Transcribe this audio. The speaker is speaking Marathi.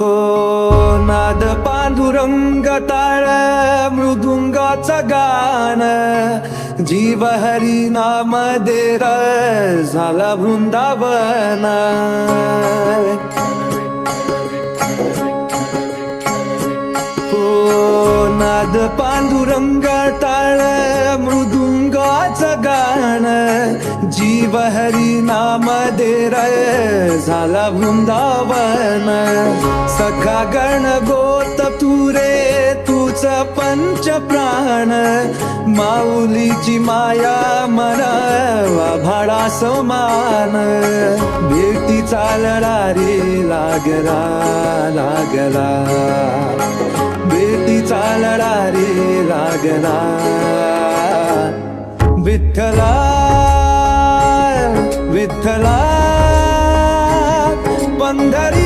हो नाद पांडुरंग ताळ मृदुंगाचं गाण जीव हरी नाम देर झाला वृंदावन. हो नाद पांडुरंग ताळ जीव हरी नाम देर झाला वृंदावन। सखा गण गोत तुरे तुझ पंच प्राण। माऊलीची माया मन भाडा समान। भेटी चालला रे लागला लागला। बेटी चालला रे लागला। विठ्ठला पंढरी